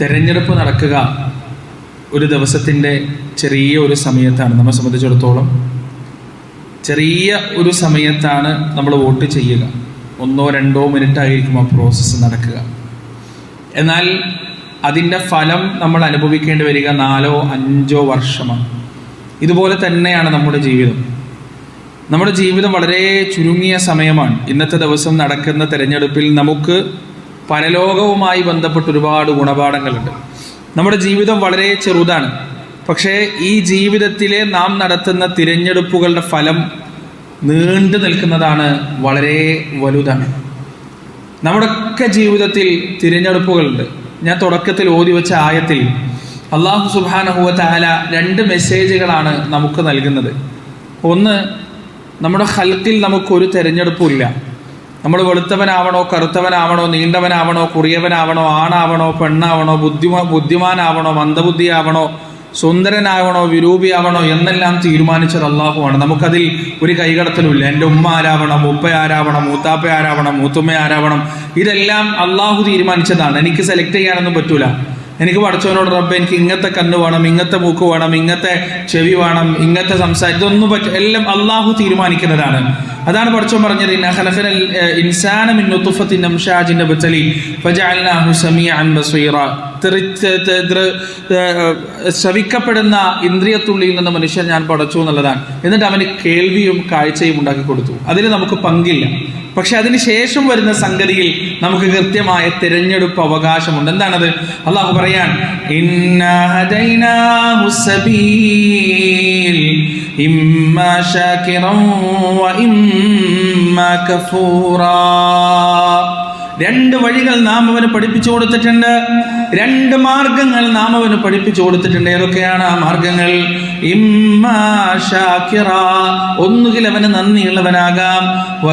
തെരഞ്ഞെടുപ്പ് നടക്കുക ഒരു ദിവസത്തിന്റെ ചെറിയ ഒരു സമയത്താണ്. നമ്മെ സംബന്ധിച്ചിടത്തോളം ചെറിയ ഒരു സമയത്താണ് നമ്മൾ വോട്ട് ചെയ്യുക. ഒന്നോ രണ്ടോ മിനിറ്റ് ആയിരിക്കും ആ പ്രോസസ്സ് നടക്കുക. എന്നാൽ അതിന്റെ ഫലം നമ്മൾ അനുഭവിക്കേണ്ടി വരിക നാലോ അഞ്ചോ വർഷമാണ്. ഇതുപോലെ തന്നെയാണ് നമ്മുടെ ജീവിതം. നമ്മുടെ ജീവിതം വളരെ ചുരുങ്ങിയ സമയമാണ്. ഇന്നത്തെ ദിവസം നടക്കുന്ന തിരഞ്ഞെടുപ്പിൽ നമുക്ക് പരലോകവുമായി ബന്ധപ്പെട്ട് ഒരുപാട് ഗുണപാഠങ്ങളുണ്ട്. നമ്മുടെ ജീവിതം വളരെ ചെറുതാണ്. പക്ഷേ ഈ ജീവിതത്തിലെ നാം നടത്തുന്ന തിരഞ്ഞെടുപ്പുകളുടെ ഫലം നീണ്ടു നിൽക്കുന്നതാണ് വളരെ വലുതാണ്. നമ്മുടെയൊക്കെ ജീവിതത്തിൽ തിരഞ്ഞെടുപ്പുകളുണ്ട്. ഞാൻ തുടക്കത്തിൽ ഓതി വെച്ച ആയത്തിൽ അള്ളാഹു സുബാനഹുവ താല രണ്ട് മെസ്സേജുകളാണ് നമുക്ക് നൽകുന്നത്. ഒന്ന് നമ്മുടെ ഹൽക്കിൽ നമുക്കൊരു തിരഞ്ഞെടുപ്പുമില്ല നമ്മൾ വെളുത്തവനാവണോ കറുത്തവനാവണോ നീണ്ടവനാവണോ കുറിയവനാവണോ ആണാവണോ പെണ്ണാവണോ ബുദ്ധിമാ ബുദ്ധിമാനാവണോ മന്ദബുദ്ധിയാവണോ സുന്ദരനാവണോ വിരൂപിയാവണോ എന്നെല്ലാം തീരുമാനിച്ചത് അള്ളാഹുവാണ്. നമുക്കതിൽ ഒരു കൈകടത്തലുമില്ല. എന്റെ ഉമ്മ ആരാവണം ഉപ്പ ആരാവണം മൂത്താപ്പ ആരാവണം മൂത്തുമ്മ ആരാവണം ഇതെല്ലാം അള്ളാഹു തീരുമാനിച്ചതാണ്. എനിക്ക് സെലക്ട് ചെയ്യാനൊന്നും പറ്റൂല. എനിക്ക് പഠിച്ചവനോട് റബ്ബ് എനിക്ക് ഇങ്ങനത്തെ കണ്ണ് വേണം ഇങ്ങനത്തെ മൂക്ക് വേണം ഇങ്ങനത്തെ ചെവി വേണം ഇങ്ങനത്തെ സംസാരം ഇതൊന്നും പറ്റും എല്ലാം അള്ളാഹു തീരുമാനിക്കുന്നതാണ്. അതാണ് പഠിച്ചോ പറഞ്ഞത്. ശ്രവിക്കപ്പെടുന്ന ഇന്ദ്രിയത്തുള്ളിയിൽ നിന്ന് മനുഷ്യൻ ഞാൻ പടച്ചു എന്നുള്ളതാണ്. എന്നിട്ട് അവന് കേൾവിയും കാഴ്ചയും ഉണ്ടാക്കി കൊടുത്തു. അതിന് നമുക്ക് പങ്കില്ല. പക്ഷെ അതിന് ശേഷം വരുന്ന സംഗതിയിൽ നമുക്ക് കൃത്യമായ തിരഞ്ഞെടുപ്പ് അവകാശമുണ്ട്. എന്താണത്? അള്ളാഹു പറയാൻ ഇമ്മാ كفورا രണ്ട് വഴികൾ നാം അവന് പഠിപ്പിച്ചു കൊടുത്തിട്ടുണ്ട്. രണ്ട് മാർഗങ്ങൾ നാം അവന് പഠിപ്പിച്ചു കൊടുത്തിട്ടുണ്ട്. ഏതൊക്കെയാണ് ആ മാർഗങ്ങൾ? ഒന്നുകിൽ അവന് നന്ദിയുള്ളവനാകാം.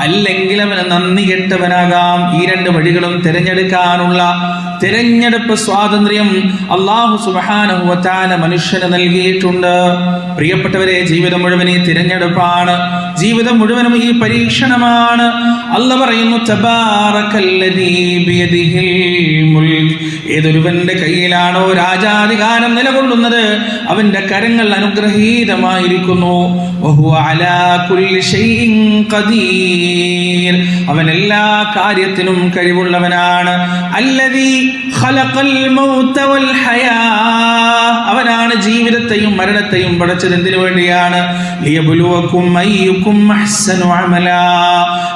അല്ലെങ്കിൽ അവന് നന്ദി കെട്ടവനാകാം. ഈ രണ്ട് വഴികളും തിരഞ്ഞെടുക്കാനുള്ള തിരഞ്ഞെടുപ്പ് സ്വാതന്ത്ര്യം അള്ളാഹു സുബാനുവത്താല മനുഷ്യന് നൽകിയിട്ടുണ്ട്. പ്രിയപ്പെട്ടവരെ ജീവിതം മുഴുവൻ ഈ തിരഞ്ഞെടുപ്പാണ്. ജീവിതം മുഴുവനും ഈ പരീക്ഷണമാണ് അല്ല പറയുന്നു തബാറക്കല്ലദീ ബിയദിഹിൽ മുൽക്ക്. ഏതൊരുവന്റെ കയ്യിലാണോ രാജാധികാരം നിലകൊള്ളുന്നത് അവന്റെ കരങ്ങൾ അനുഗ്രഹീതമായിരിക്കുന്നു. അവൻ എല്ലാ കാര്യത്തിനും കഴിവുള്ളവനാണ്. അവനാണ് ജീവിതത്തെയും മരണത്തെയും പടച്ചത് എന്തിനു വേണ്ടിയാണ്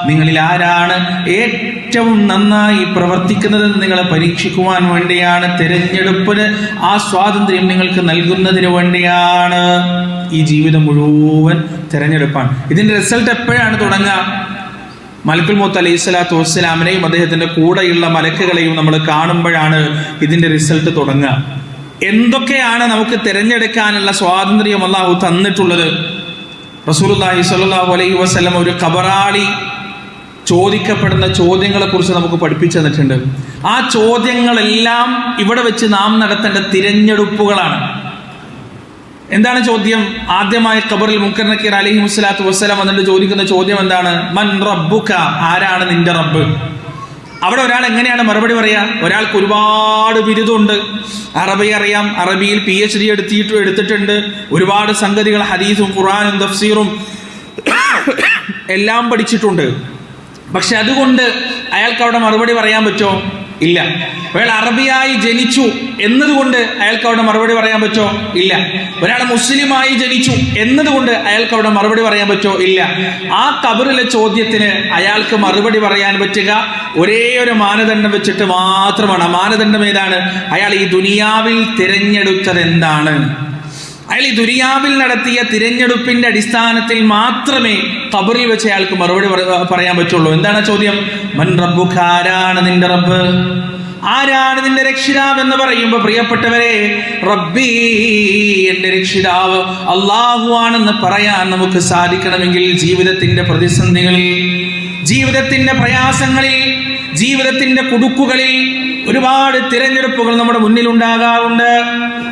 നിങ്ങളിൽ ആരാണ് ഏറ്റവും നന്നായി പ്രവർത്തിക്കുന്നതെന്ന് നിങ്ങളെ പരീക്ഷിക്കുവാൻ വേണ്ടിയാണ് തിരഞ്ഞെടുപ്പിന് ആ സ്വാതന്ത്ര്യം നിങ്ങൾക്ക് നൽകുന്നതിന് വേണ്ടിയാണ് ഈ ജീവിതം മുഴുവൻ തിരഞ്ഞെടുപ്പാണ്. ഇതിന്റെ റിസൾട്ട് എപ്പോഴാണ് തുടങ്ങുക? മലക്കുൽ മൂത്ത് അലൈഹി സ്വലാത്തു വസ്സലാമിനെയും അദ്ദേഹത്തിന്റെ കൂടെയുള്ള മലക്കുകളെയും നമ്മൾ കാണുമ്പോഴാണ് ഇതിന്റെ റിസൾട്ട് തുടങ്ങുക. എന്തൊക്കെയാണ് നമുക്ക് തിരഞ്ഞെടുക്കാനുള്ള സ്വാതന്ത്ര്യം അള്ളാഹു തന്നിട്ടുള്ളത്? റസൂലുള്ളാഹി സ്വല്ലല്ലാഹു അലൈഹി വസ്ലം ഒരു കബറാളി ചോദിക്കപ്പെടുന്ന ചോദ്യങ്ങളെ കുറിച്ച് നമുക്ക് പഠിപ്പിച്ചു തന്നിട്ടുണ്ട്. ആ ചോദ്യങ്ങളെല്ലാം ഇവിടെ വെച്ച് നാം നടത്തേണ്ട തിരഞ്ഞെടുപ്പുകളാണ്. എന്താണ് ചോദ്യം? ആദ്യമായി ഖബറിൽ മുക്കർ നക്കീർ അലഹി മുസ്ലാത്തു വസ്സലാം വന്നിട്ട് ചോദിക്കുന്ന ചോദ്യം എന്താണ്? മൻ റബ്ബുക ആരാണ് നിന്റെ റബ്ബ്? അവിടെ ഒരാൾ എങ്ങനെയാണ് മറുപടി പറയാ? ഒരാൾക്ക് ഒരുപാട് ബിരുദമുണ്ട് അറബി അറിയാം. അറബിയിൽ പി എച്ച് ഡി എടുത്തിട്ടും എടുത്തിട്ടുണ്ട്. ഒരുപാട് സംഗതികൾ ഹദീസും ഖുറാനും തഫ്സീറും എല്ലാം പഠിച്ചിട്ടുണ്ട്. പക്ഷെ അതുകൊണ്ട് അയാൾക്ക് അവിടെ മറുപടി പറയാൻ പറ്റോ? ഇല്ല. ഒരാൾ അറബിയായി ജനിച്ചു എന്നതുകൊണ്ട് അയാൾക്ക് അവിടെ മറുപടി പറയാൻ പറ്റോ? ഇല്ല. ഒരാൾ മുസ്ലിമായി ജനിച്ചു എന്നതുകൊണ്ട് അയാൾക്ക് അവിടെ മറുപടി പറയാൻ പറ്റോ? ഇല്ല. ആ കബറിലെ ചോദ്യത്തിന് അയാൾക്ക് മറുപടി പറയാൻ പറ്റുക. ഒരേ ഒരു മാനദണ്ഡം വെച്ചിട്ട് മാത്രമാണ്. മാനദണ്ഡം ഏതാണ്? അയാൾ ഈ ദുനിയാവിൽ തിരഞ്ഞെടുത്തത് എന്താണ് അയാൾ ഈ ദുരിയാവിൽ നടത്തിയ തിരഞ്ഞെടുപ്പിന്റെ അടിസ്ഥാനത്തിൽ മാത്രമേ ഖബറിൽ വെച്ച് അയാൾക്ക് മറുപടി പറയാൻ പറ്റുള്ളൂ. എന്താണ് ചോദ്യം? മൻ റബ്ബു ആരാണ് നിന്റെ റബ്ബ്? ആരാണ് നിന്റെ രക്ഷിതാവ് എന്ന് പറയുമ്പോൾ പ്രിയപ്പെട്ടവരെ റബ്ബി എന്റെ രക്ഷിതാവ് അള്ളാഹു ആണെന്ന് പറയാൻ നമുക്ക് സാധിക്കണമെങ്കിൽ ജീവിതത്തിന്റെ പ്രതിസന്ധികളിൽ ജീവിതത്തിന്റെ പ്രയാസങ്ങളിൽ ജീവിതത്തിന്റെ കുടുക്കുകളിൽ ഒരുപാട് തിരഞ്ഞെടുപ്പുകൾ നമ്മുടെ മുന്നിൽ ഉണ്ടാകാറുണ്ട്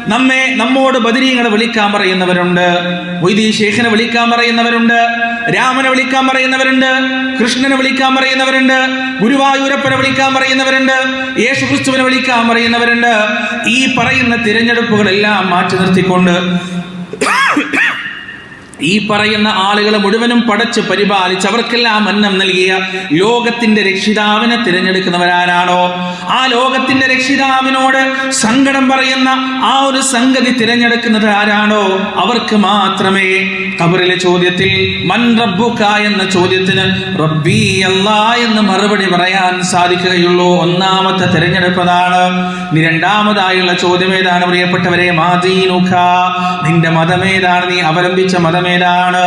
നമ്മെ നമ്മോട് ബദരീങ്ങളെ വിളിക്കാൻ പറയുന്നവരുണ്ട്. വൈദി ശേഖനെ വിളിക്കാൻ പറയുന്നവരുണ്ട്. രാമനെ വിളിക്കാൻ പറയുന്നവരുണ്ട്. കൃഷ്ണനെ വിളിക്കാൻ പറയുന്നവരുണ്ട്. ഗുരുവായൂരപ്പനെ വിളിക്കാൻ പറയുന്നവരുണ്ട്. യേശുക്രിസ്തുവിനെ വിളിക്കാൻ പറയുന്നവരുണ്ട്. ഈ പറയുന്ന തിരഞ്ഞെടുപ്പുകളെല്ലാം മാറ്റി നിർത്തിക്കൊണ്ട് ഈ പറയുന്ന ആളുകളെ മുഴുവനും പടച്ച് പരിപാലിച്ച് അവർക്കെല്ലാം അന്നം നൽകിയ ലോകത്തിന്റെ രക്ഷിതാവിനെ തിരഞ്ഞെടുക്കുന്നവരാരാണോ? ആ ലോകത്തിന്റെ രക്ഷിതാവിനോട് സങ്കടം പറയുന്ന ആ ഒരു സംഗതി തിരഞ്ഞെടുക്കുന്നത് ആരാണോ? അവർക്ക് മാത്രമേ കബറിലെ ചോദ്യത്തിൽ മൻ റബ്ബുക എന്ന ചോദ്യത്തിന് റബ്ബി അല്ലാ എന്ന് മറുപടി പറയാൻ സാധിക്കുകയുള്ളൂ. ഒന്നാമത്തെ തിരഞ്ഞെടുപ്പതാണ്. രണ്ടാമതായുള്ള ചോദ്യം ഏതാണ് പ്രിയപ്പെട്ടവരെ? മാതീനുഖ നിന്റെ മതമേതാണ് നീ അവലംബിച്ച മതമേതാണ്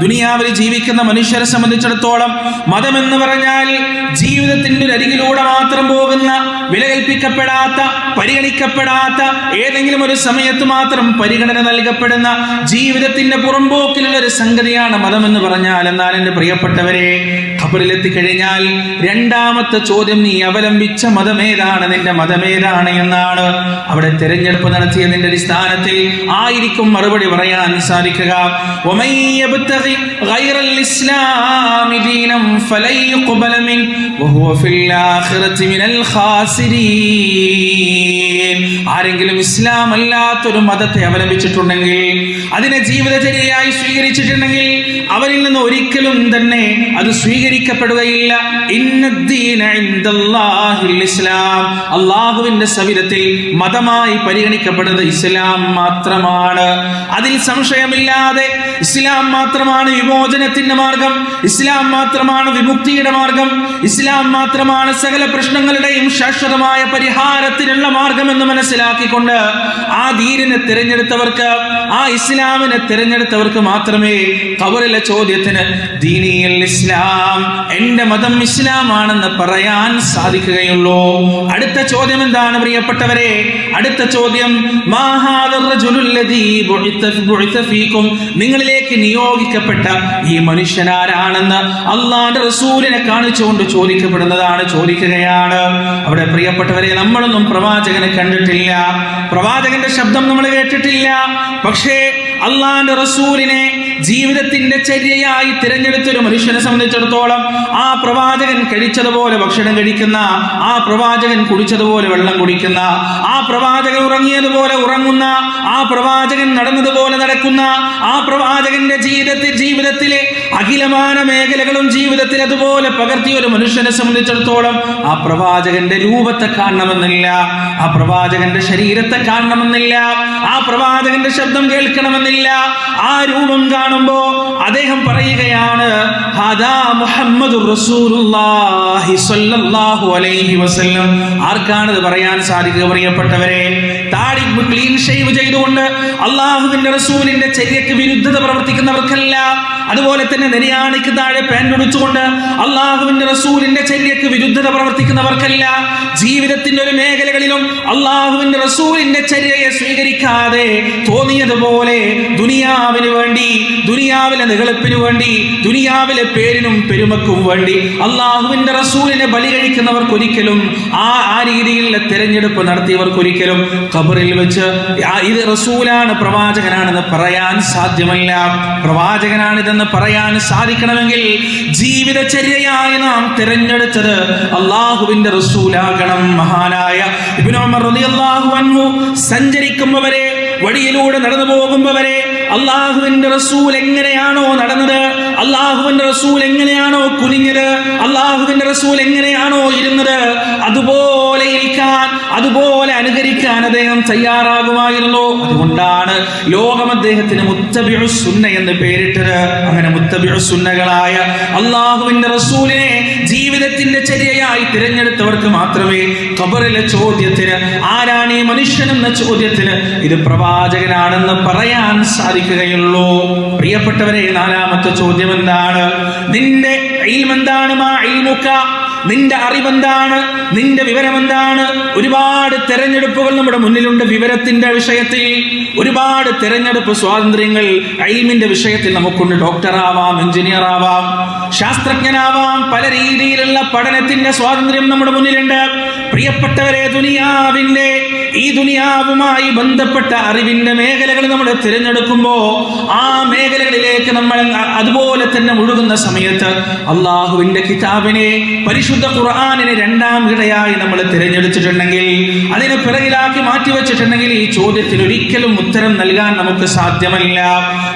ദുനിയാവിൽ ജീവിക്കുന്ന മനുഷ്യരെ സംബന്ധിച്ചിടത്തോളം മതം എന്ന് പറഞ്ഞാൽ ജീവിതത്തിന്റെ അരികിലൂടെ മാത്രം പോകുന്ന വിലകൽപ്പിക്കപ്പെടാത്ത പരിഗണിക്കപ്പെടാത്ത ഏതെങ്കിലും ഒരു സമയത്ത് മാത്രം പരിഗണന നൽകപ്പെടുന്ന ജീവിതത്തിന്റെ പുറമ്പോക്കിലുള്ള ഒരു സംഗതിയാണ് മതം എന്ന് പറഞ്ഞാൽ. എന്നാൽ എന്റെ പ്രിയപ്പെട്ടവരെ ഖബറിലെത്തിക്കഴിഞ്ഞാൽ രണ്ടാമത്തെ ചോദ്യം നീ അവലംബിച്ച മതമേതാണ്? നിന്റെ മതമേതാണ് എന്നാണ് അവിടെ തെരഞ്ഞെടുപ്പ് നടത്തിയതിന്റെ അടിസ്ഥാനത്തിൽ ആയിരിക്കും മറുപടി പറയാൻ സാധിക്കുക. ആരെങ്കിലും ഇസ്ലാം അല്ലാത്തൊരു മതത്തെ അവലംബിച്ചിട്ടുണ്ടെങ്കിൽ അതിനെ ജീവിതചര്യയായി സ്വീകരിച്ചിട്ടുണ്ടെങ്കിൽ അവരിൽ നിന്ന് ഒരിക്കലും തന്നെ അത് സ്വീകരിക്കും ഇസ്ലാം. അള്ളാഹുവിന്റെ സവിധത്തിൽ മതമായി പരിഗണിക്കപ്പെടുന്നത് ഇസ്ലാം മാത്രമാണ്. അതിൽ സംശയമില്ലാതെ ഇസ്ലാം മാത്രമാണ് വിമോചനത്തിന്റെ മാർഗം. ഇസ്ലാം മാത്രമാണ് വിമുക്തിയുടെ മാർഗം. ഇസ്ലാം മാത്രമാണ് സകല പ്രശ്നങ്ങളുടെയും ശാശ്വതമായ പരിഹാരത്തിനുള്ള മാർഗം എന്ന് മനസ്സിലാക്കിക്കൊണ്ട് ആ ധീരനെ തിരഞ്ഞെടുത്തവർക്ക് ആ ഇസ്ലാമിനെ തിരഞ്ഞെടുത്തവർക്ക് മാത്രമേ കവറിലെ ചോദ്യത്തിന് ദീനിയൽ ഇസ്ലാം എന്റെ മതം ഇസ്ലാമാണെന്ന് പറയാൻ സാധിക്കുകയുള്ളൂ. അടുത്ത ചോദ്യം എന്താണ് പ്രിയപ്പെട്ടവരെ? അടുത്ത ചോദ്യം നിങ്ങളിലേക്ക് നിയോഗിക്കപ്പെട്ട ഈ മനുഷ്യനാരാണെന്ന് അള്ളാന്റെ റസൂലിനെ കാണിച്ചുകൊണ്ട് ചോദിക്കപ്പെടുന്നതാണ് ചോദിക്കുകയാണ്. അവിടെ പ്രിയപ്പെട്ടവരെ നമ്മളൊന്നും പ്രവാചകനെ കണ്ടിട്ടില്ല. പ്രവാചകന്റെ ശബ്ദം നമ്മൾ കേട്ടിട്ടില്ല. പക്ഷേ അള്ളാന്റെ റസൂലിനെ ജീവിതത്തിന്റെ ചര്യയായി തിരഞ്ഞെടുത്ത ഒരു മനുഷ്യനെ സംബന്ധിച്ചിടത്തോളം ആ പ്രവാചകൻ കഴിച്ചതുപോലെ ഭക്ഷണം കഴിക്കുന്ന ആ പ്രവാചകൻ കുടിച്ചതുപോലെ വെള്ളം കുടിക്കുന്ന ആ പ്രവാചകൻ ഉറങ്ങിയതുപോലെ ഉറങ്ങുന്ന ആ പ്രവാചകൻ നടന്നതുപോലെ നടക്കുന്ന ആ പ്രവാചകന്റെ ജീവിതത്തിൽ ജീവിതത്തിലെ അഖിലമാന മേഖലകളും ജീവിതത്തിൽ അതുപോലെ പകർത്തിയ ഒരു മനുഷ്യനെ സംബന്ധിച്ചിടത്തോളം ആ പ്രവാചകന്റെ രൂപത്തെ കാണണമെന്നില്ല ആ പ്രവാചകന്റെ ശരീരത്തെ കാണണമെന്നില്ല ആ പ്രവാചകന്റെ ശബ്ദം കേൾക്കണമെന്നില്ല ആ രൂപം കാണുമ്പോ അദ്ദേഹം പറയുകയാണ് ഹദാ മുഹമ്മദുർ റസൂലുള്ളാഹി സ്വല്ലല്ലാഹു അലൈഹി വസല്ലം. ആർക്കാണ് ഇത് പറയാൻ സാധിക്കുക പ്രിയപ്പെട്ടവരെ? താടി ക്ലീൻ ഷേവ് ചെയ്തുകൊണ്ട് അള്ളാഹുവിന്റെ റസൂലിന്റെ ചര്യക്ക് വിരുദ്ധത പ്രവർത്തിക്കുന്നവർക്കല്ല. അതുപോലെ തന്നെ നെരിയാണിക്ക് താഴെ പാന്റ് ഉടിച്ചുകൊണ്ട് അള്ളാഹുവിന്റെ റസൂലിന്റെ ചര്യക്ക് വിരുദ്ധത പ്രവർത്തിക്കുന്നവർക്കല്ല. ജീവിതത്തിന്റെ ഒരു മേഖലകളിലും അള്ളാഹുവിന്റെ റസൂലിന്റെ ചര്യയെ സ്വീകരിക്കാതെ തോന്നിയതുപോലെ ദുനിയാവിന് വേണ്ടി ദുനിയാവിലെ നികളിപ്പിനു വേണ്ടി ദുനിയാവിലെ പേരിനും പെരുമക്കും വേണ്ടി അള്ളാഹുവിന്റെ റസൂലിനെ ബലി കഴിക്കുന്നവർക്കൊരിക്കലും ആ ആ രീതിയിലുള്ള തിരഞ്ഞെടുപ്പ് നടത്തിയവർക്കൊരിക്കലും ഖബറിൽ വെച്ച് ഇത് റസൂലാണ് പ്രവാചകനാണെന്ന് പറയാൻ സാധ്യമല്ല. പ്രവാചകനാണിതെന്ന് പറയാൻ സാധിക്കണമെങ്കിൽ ജീവിതചര്യയായി നാം തിരഞ്ഞെടുത്തത് അള്ളാഹുവിന്റെ റസൂലാകണം. മഹാനായ ഇബ്നു ഉമർ റളിയല്ലാഹു അൻഹു സഞ്ചരിക്കുമ്പവരെ വഴിയിലൂടെ നടന്നു പോകുമ്പവരെ അള്ളാഹുവിന്റെ റസൂൽ എങ്ങനെയാണോ നടന്നത്? അള്ളാഹുവിന്റെ റസൂൽ എങ്ങനെയാണോ കുനിഞ്ഞത്? അള്ളാഹുവിന്റെ റസൂൽ എങ്ങനെയാണോ ഇരുന്നത്? അതുപോലെ ഇരിക്കാൻ അതുപോലെ അനുകരിക്കാൻ അദ്ദേഹം തയ്യാറാകുമായിരുന്നു. അതുകൊണ്ടാണ് ലോകം അദ്ദേഹത്തിന് മുത്തബിഴുസുന്ന എന്ന് പേരിട്ടത്. അങ്ങനെ മുത്തബിഴുസുന്നകളായ അള്ളാഹുവിന്റെ റസൂലിനെ ജീവിതത്തിന്റെ ചര്യയായി തിരഞ്ഞെടുത്തവർക്ക് മാത്രമേ ഖബറിലെ ചോദ്യത്തിന് ആരാണ് ഈ മനുഷ്യൻ എന്ന ചോദ്യത്തിന് ഇത് പ്രവാചകനാണെന്ന് പറയാൻ സാധിക്കുകയുള്ളൂ. പ്രിയപ്പെട്ടവരെ നാലാമത്തെ ചോദ്യം എന്താണ് നിന്റെ എന്താണ് നിന്റെ അറിവെന്താണ്? നിന്റെ വിവരം എന്താണ് ഒരുപാട് തെരഞ്ഞെടുപ്പുകൾ നമ്മുടെ മുന്നിലുണ്ട് വിവരത്തിന്റെ വിഷയത്തിൽ. ഒരുപാട് തെരഞ്ഞെടുപ്പ് സ്വാതന്ത്ര്യങ്ങൾ അയിമിന്റെ വിഷയത്തിൽ നമുക്കുണ്ട്. ഡോക്ടർ ആവാം എഞ്ചിനീയർ ആവാം ശാസ്ത്രജ്ഞനാവാം പല രീതിയിലുള്ള പഠനത്തിന്റെ സ്വാതന്ത്ര്യം നമ്മുടെ മുന്നിലുണ്ട്. പ്രിയപ്പെട്ടവരെ ദുനിയാവിന്റെ ഈ ദുനിയാവുമായി ബന്ധപ്പെട്ട അറിവിന്റെ മേഖലകൾ നമ്മൾ തിരഞ്ഞെടുക്കുമ്പോൾ ആ മേഖലകളിലേക്ക് നമ്മൾ അതുപോലെ തന്നെ മുഴുകുന്ന സമയത്ത് അള്ളാഹുവിന്റെ കിതാബിനെ പരിശുദ്ധ ഖുർആാനിനെ രണ്ടാം ഇടയായി നമ്മൾ തിരഞ്ഞെടുത്തിട്ടുണ്ടെങ്കിൽ അതിനെ പിറകിലാക്കി മാറ്റി വെച്ചിട്ടുണ്ടെങ്കിൽ ഈ ചോദ്യത്തിന് ഒരിക്കലും ഉത്തരം നൽകാൻ നമുക്ക് സാധ്യമല്ല.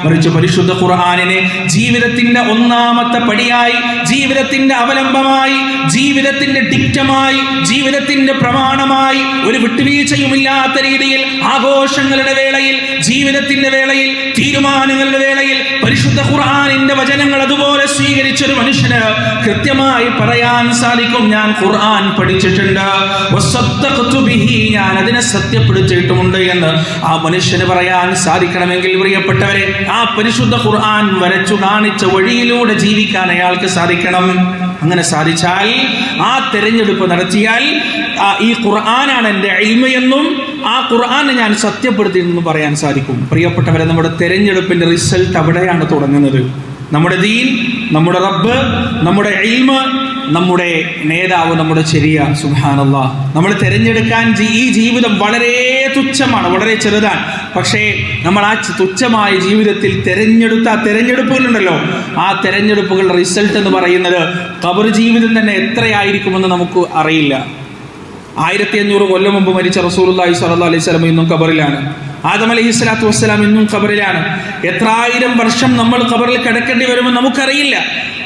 മറിച്ച് പരിശുദ്ധ ഖുർആാനിനെ ജീവിതത്തിന്റെ ഒന്നാമത്തെ പടിയായി ജീവിതത്തിന്റെ അവലംബമായി ജീവിതത്തിന്റെ ഡിക്റ്റമായി ജീവിതത്തിന്റെ പ്രമാണമായി ഒരു വിട്ടുവീഴ്ചയുമില്ലാത്ത രീതിയിൽ ആഘോഷങ്ങളുടെ വേളയിൽ ജീവിതത്തിന്റെ വേളയിൽ തീരുമാനങ്ങളുടെ വേളയിൽ പരിശുദ്ധ ഖുർആാനിന്റെ വചനങ്ങൾ അതുപോലെ സ്വീകരിച്ച ഒരു മനുഷ്യന് കൃത്യമായി പറയാൻ സാധിക്കും. ഞാൻ ഖുർആൻ പഠിച്ചിട്ടുണ്ട്. ഞാൻ അതിനെ സത്യപ്പെടുത്തിയിട്ടുമുണ്ട് എന്ന് ആ മനുഷ്യന് പറയാൻ സാധിക്കണമെങ്കിൽ പ്രിയപ്പെട്ടവരെ ആ പരിശുദ്ധ ഖുർആൻ വരച്ചു കാണിച്ച വഴിയിലൂടെ ജീവിക്കാൻ അയാൾക്ക് സാധിക്കണം. അങ്ങനെ സാധിച്ചാൽ ആ തെരഞ്ഞെടുപ്പ് നടത്തിയാൽ ഈ ഖുർആനാണ് എന്റെ എന്നും ആ ഖുർആാനെ ഞാൻ സത്യപ്പെടുത്തിയെന്ന് പറയാൻ സാധിക്കും. പ്രിയപ്പെട്ടവരെ നമ്മുടെ തെരഞ്ഞെടുപ്പിന്റെ റിസൾട്ട് അവിടെയാണ് തുടങ്ങുന്നത്. നമ്മുടെ ദീൻ നമ്മുടെ റബ്ബ് നമ്മുടെ എയിമ് നമ്മുടെ നേതാവ് നമ്മുടെ ചെറിയ സുഹാനല്ല നമ്മൾ തിരഞ്ഞെടുക്കാൻ ഈ ജീവിതം വളരെ തുച്ഛമാണ് വളരെ ചെറുതാണ്. പക്ഷേ നമ്മൾ ആ തുച്ഛമായ ജീവിതത്തിൽ തിരഞ്ഞെടുത്ത ആ തിരഞ്ഞെടുപ്പുകളുണ്ടല്ലോ ആ തിരഞ്ഞെടുപ്പുകളുടെ റിസൾട്ട് എന്ന് പറയുന്നത് കബർ ജീവിതം തന്നെ എത്രയായിരിക്കുമെന്ന് നമുക്ക് അറിയില്ല. ആയിരത്തി അഞ്ഞൂറ് കൊല്ലം മുമ്പ് മരിച്ച റസൂലുള്ളാഹി സ്വല്ലല്ലാഹു അലൈഹി സ്വലം ഇന്നും ഖബറിലാണ്. ആദം അലൈഹി സ്വലാത്തു വസ്സലാം ഇന്നും ഖബറിലാണ്. എത്രായിരം വർഷം നമ്മൾ ഖബറിൽ കിടക്കേണ്ടി വരുമെന്ന് നമുക്കറിയില്ല.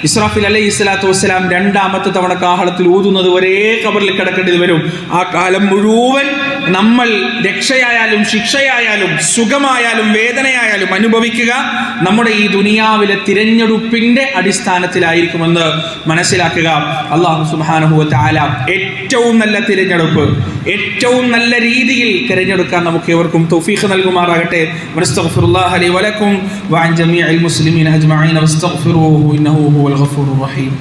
ഇസ്രാഫിൽ അലൈഹി സ്വലാത്തു വസ്സലാം രണ്ടാമത്തെ തവണ കാഹളത്തിൽ ഊതുന്നത് ഒരേ കബറിൽ കിടക്കേണ്ടി വരും. ആ കാലം മുഴുവൻ നമ്മൾ രക്ഷയായാലും ശിക്ഷയായാലും സുഖമായാലും വേദനയായാലും അനുഭവിക്കുക നമ്മുടെ ഈ ദുനിയാവിലെ തിരഞ്ഞെടുപ്പിന്റെ അടിസ്ഥാനത്തിലായിരിക്കുമെന്ന് മനസ്സിലാക്കുക. അള്ളാഹു സുബാനുഭവ താല ഏറ്റവും നല്ല തിരഞ്ഞെടുപ്പ് ഏറ്റവും നല്ല രീതിയിൽ തിരഞ്ഞെടുക്കാൻ നമുക്ക് ഏവർക്കും തൗഫീഖ് നൽകുമാറാകട്ടെ. മുസ്തഫുല്ലാഹലി ലി വലക്കും വഅൻ ജമീഇൽ മുസ്ലിമീന അജ്മഈന വസ്തഗ്ഫിറൂഹു ഇന്നഹു هو الغفور الرحيم.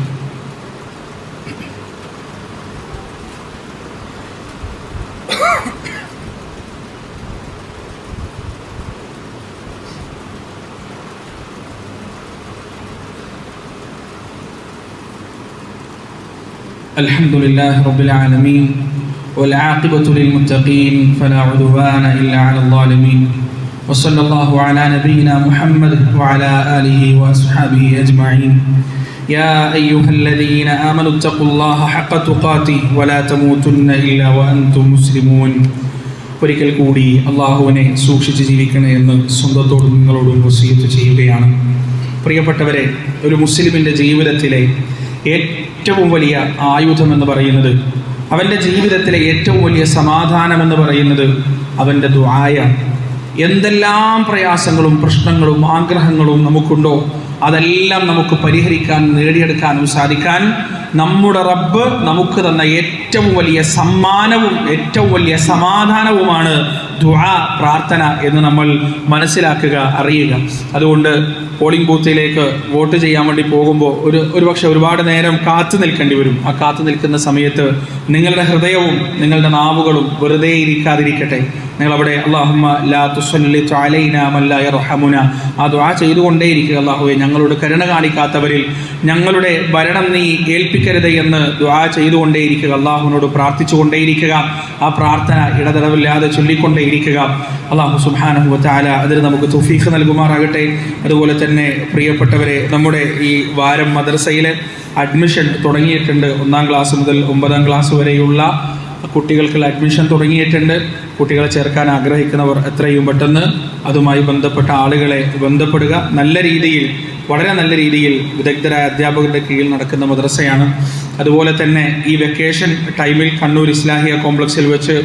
الحمد لله رب العالمين والعاقبة للمتقين فلا عدوان إلا على الظالمين. وصلى الله على نبينا محمد وعلى آله وأصحابه أجمعين. يا أيها الذين آمنوا اتقوا الله حق تقاته ولا تموتن إلا وأنتم مسلمون ഒരിക്കൽ കൂടി അള്ളാഹുവിനെ സൂക്ഷിച്ച് ജീവിക്കണേ എന്ന് സ്വന്തത്തോടും നിങ്ങളോടും വസീത്ത് ചെയ്യുകയാണ് പ്രിയപ്പെട്ടവരെ ഒരു മുസ്ലിമിൻ്റെ ജീവിതത്തിലെ ഏറ്റവും വലിയ ആയുധം എന്ന് പറയുന്നത് അവൻ്റെ ജീവിതത്തിലെ ഏറ്റവും വലിയ സമാധാനം എന്ന് പറയുന്നത് അവൻ്റെ ദുആയാണ് എന്തെല്ലാം പ്രയാസങ്ങളും പ്രശ്നങ്ങളും ആഗ്രഹങ്ങളും നമുക്കുണ്ടോ അതെല്ലാം നമുക്ക് പരിഹരിക്കാൻ നേടിയെടുക്കാനും സാധിക്കാൻ നമ്മുടെ റബ്ബ് നമുക്ക് തന്ന ഏറ്റവും വലിയ സമ്മാനവും ഏറ്റവും വലിയ സമാധാനവുമാണ് ദുആ പ്രാർത്ഥന എന്ന് നമ്മൾ മനസ്സിലാക്കുക അറിയുക. അതുകൊണ്ട് പോളിംഗ് ബൂത്തിലേക്ക് വോട്ട് ചെയ്യാൻ വേണ്ടി പോകുമ്പോൾ ഒരു ഒരുപക്ഷെ ഒരുപാട് നേരം കാത്തു നിൽക്കേണ്ടി വരും. ആ കാത്തു നിൽക്കുന്ന സമയത്ത് നിങ്ങളുടെ ഹൃദയവും നിങ്ങളുടെ നാവുകളും വെറുതെ ഇരിക്കാതിരിക്കട്ടെ. നിങ്ങൾ അവിടെ അള്ളാഹുമ്മ ലാ തുസല്ലി മല്ല ആ ദുആ ചെയ്തുകൊണ്ടേയിരിക്കുക അള്ളാഹുവെ ഞങ്ങളോട് കരുണ കാണിക്കാത്തവരിൽ ഞങ്ങളുടെ ഭരണം നീ ഏൽപ്പിക്കരുത് എന്ന് ദുആ ചെയ്തുകൊണ്ടേയിരിക്കുക. അള്ളാഹുവിനോട് പ്രാർത്ഥിച്ചുകൊണ്ടേയിരിക്കുക. ആ പ്രാർത്ഥന ഇടതടവില്ലാതെ ചൊല്ലിക്കൊണ്ടേയിരിക്കുക. അള്ളാഹു സുബ്ഹാനഹു വതആല അതിന് നമുക്ക് തുഫീഖ് നൽകുമാറാകട്ടെ. അതുപോലെ തന്നെ പ്രിയപ്പെട്ടവരെ നമ്മുടെ ഈ വാരം മദ്രസയിലെ അഡ്മിഷൻ തുടങ്ങിയിട്ടുണ്ട്. ഒന്നാം ക്ലാസ് മുതൽ ഒമ്പതാം ക്ലാസ് വരെയുള്ള കുട്ടികൾക്കുള്ള അഡ്മിഷൻ തുടങ്ങിയിട്ടുണ്ട്. കുട്ടികളെ ചേർക്കാൻ ആഗ്രഹിക്കുന്നവർ എത്രയും പെട്ടെന്ന് അതുമായി ബന്ധപ്പെട്ട ആളുകളെ ബന്ധപ്പെടുക. നല്ല രീതിയിൽ വളരെ നല്ല രീതിയിൽ വിദഗ്ധരായ അധ്യാപകരുടെ കീഴിൽ നടക്കുന്ന മദ്രസയാണ്. അതുപോലെ തന്നെ ഈ വെക്കേഷൻ ടൈമിൽ കണ്ണൂർ ഇസ്ലാഹിയ കോംപ്ലക്സിൽ വെച്ച്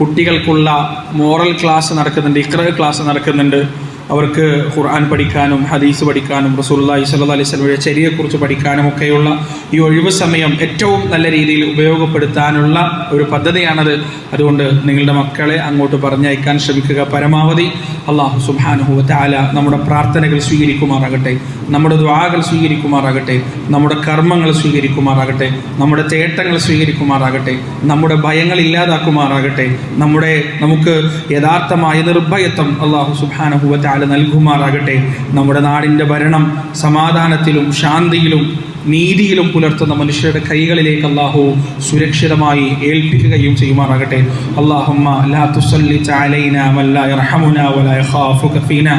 കുട്ടികൾക്കുള്ള മോറൽ ക്ലാസ് നടക്കുന്നുണ്ട് ഇക്ര ക്ലാസ് നടക്കുന്നുണ്ട്. അവർക്ക് ഖുർആൻ പഠിക്കാനും ഹദീസ് പഠിക്കാനും റസൂലുള്ളാഹി സ്വല്ലല്ലാഹി അലൈഹി സ്വലമിയുടെ ചരിയെക്കുറിച്ച് പഠിക്കാനും ഒക്കെയുള്ള ഈ ഒഴിവ് സമയം ഏറ്റവും നല്ല രീതിയിൽ ഉപയോഗപ്പെടുത്താനുള്ള ഒരു പദ്ധതിയാണത്. അതുകൊണ്ട് നിങ്ങളുടെ മക്കളെ അങ്ങോട്ട് പറഞ്ഞയക്കാൻ ശ്രമിക്കുക. പരമാവധി അള്ളാഹു സുബ്ഹാനഹു വതആല നമ്മുടെ പ്രാർത്ഥനകൾ സ്വീകരിക്കുമാറാകട്ടെ നമ്മുടെ ദ്വാകൾ സ്വീകരിക്കുമാറാകട്ടെ നമ്മുടെ കർമ്മങ്ങൾ സ്വീകരിക്കുമാറാകട്ടെ നമ്മുടെ തേട്ടങ്ങൾ സ്വീകരിക്കുമാറാകട്ടെ നമ്മുടെ ഭയങ്ങൾ ഇല്ലാതാക്കുമാറാകട്ടെ നമ്മുടെ നമുക്ക് യഥാർത്ഥമായ നിർഭയത്വം അള്ളാഹു സുബ്ഹാനഹു വതആല നൽകുമാറാകട്ടെ. നമ്മുടെ നാടിന്റെ ഭരണം സമാധാനത്തിലും ശാന്തിയിലും നീതിയിലും പുലർത്തുന്ന മനുഷ്യരുടെ കൈകളിലേക്ക് അള്ളാഹു സുരക്ഷിതമായി ഏൽപ്പിക്കുകയും ചെയ്യുമാറാകട്ടെ. അള്ളാഹുമ്മ ലാ തുസല്ലി ചാലൈന മൻ ലാ യർഹമുനാ വലാ യഖാഫുക ഫീനാ.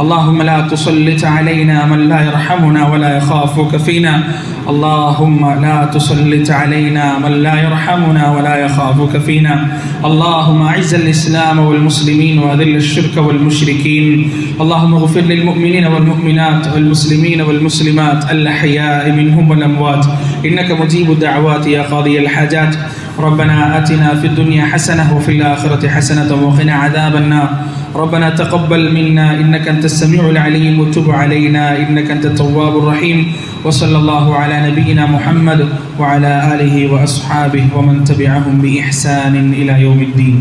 اللهم لا تسلط علينا من لا يرحمنا ولا يخافك فينا. اللهم لا تسلط علينا من لا يرحمنا ولا يخافك فينا. اللهم اعز الإسلام والمسلمين واذل الشرك والمشركين. اللهم اغفر للمؤمنين والمؤمنات والمسلمين والمسلمات الأحياء منهم والأموات. إنك مجيب الدعوات يا قاضي الحاجات. ربنا آتنا في الدنيا حسنة وفي الآخرة حسنة وقنا عذاب النار. ربنا تقبل منا إنك أنت السميع العليم وتب علينا إنك أنت التواب الرحيم. وصلى الله على نبينا محمد وعلى آله وأصحابه ومن تبعهم بإحسان إلى يوم الدين.